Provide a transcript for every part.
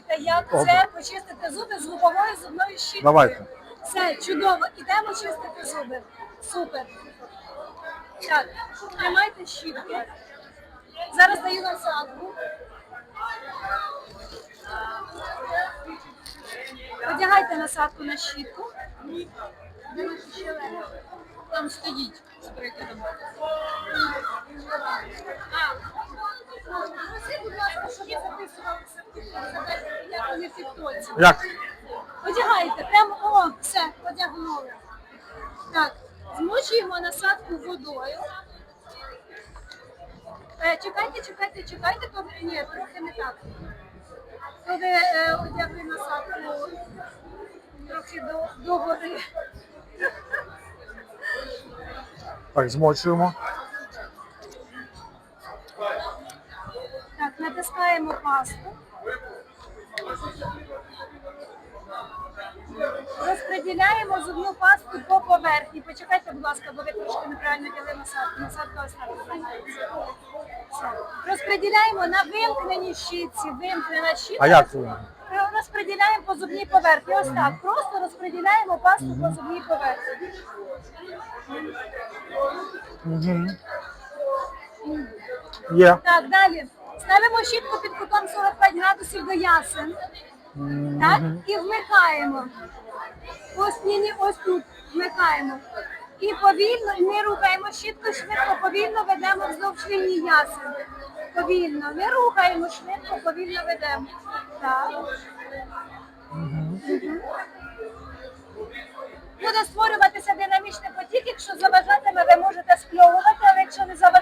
спробуйте, як Добре. це почистити зуби з губовою зубною щіткою. Давайте. Все, чудово. Ідемо чистити зуби. Супер. Так, тримайте щітки. Зараз даю насадку. Одягайте насадку на щітку. Там стоїть. Закрийте там. А, Проси, будь ласка, щоб я записувалася вони в тіктоці. Як? Одягайте, прямо, о, все, одягнули. Так, змочуємо насадку водою. Е, чекайте, чекайте, чекайте, то ні, трохи не так. То ви е, одягли насадку трохи до, до гори. Так, змочуємо. Так, натискаємо пасту. Розподіляємо зубну пасту по поверхні. Почекайте, будь ласка, бо ви трошки неправильно діли насадку. Насадка. Розподіляємо на вимкненій щітці, вимкнена щітка. А як це? Розподіляємо по зубній поверхні. Ось так. Просто розподіляємо пасту по зубній поверхні. Угу. Є. Так, далі. Ставимо щітку під кутом 45 градусів до ясен. Так? І вмикаємо. Ось ні, ні, ось тут вмикаємо. І повільно, не рухаємо щітку швидко, повільно ведемо вздовж лінії ясен. Повільно, не рухаємо швидко, повільно ведемо. Так. Буде створюватися динамічний потік, якщо заважатиме, ви можете спльовувати, але якщо не заважає,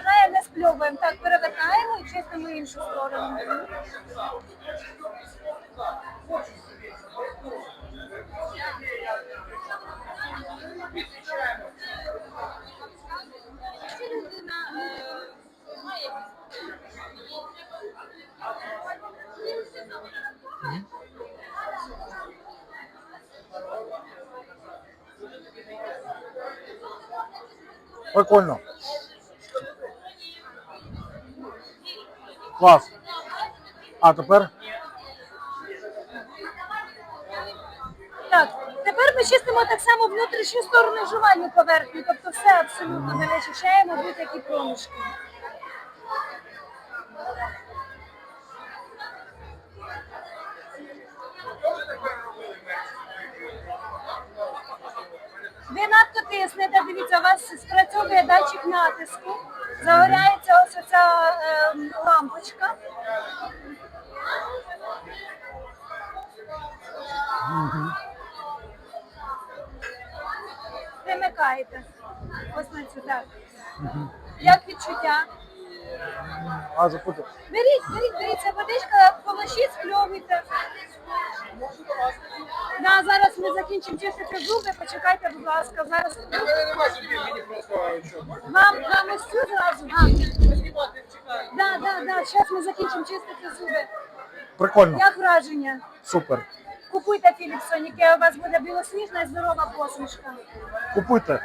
не спльовуємо. Так, перевертаємо і чистимо іншу сторону. Прикольно. Клас. А тепер Так, тепер ми чистимо так само внутрішню сторону жувальну поверхню, тобто все абсолютно не вичищаємо будь-які проміжки. Ви надто тиснете, дивіться, у вас спрацьовує датчик натиску, загоряється ось оця ем, Примикаєте. Ось на цю так. Як відчуття? а запути. Беріть, беріть, беріть, це водичка, полощіть, спльовуйте. Да, зараз ми закінчимо чистити зуби, почекайте, будь ласка, зараз. Вам, вам ось цю зразу? А. Да, да, да, зараз ми закінчимо чистити зуби. Прикольно. Як враження? Супер. Купуйте Філіпсон, яке у вас буде білосніжна і здорова посмішка. Купуйте.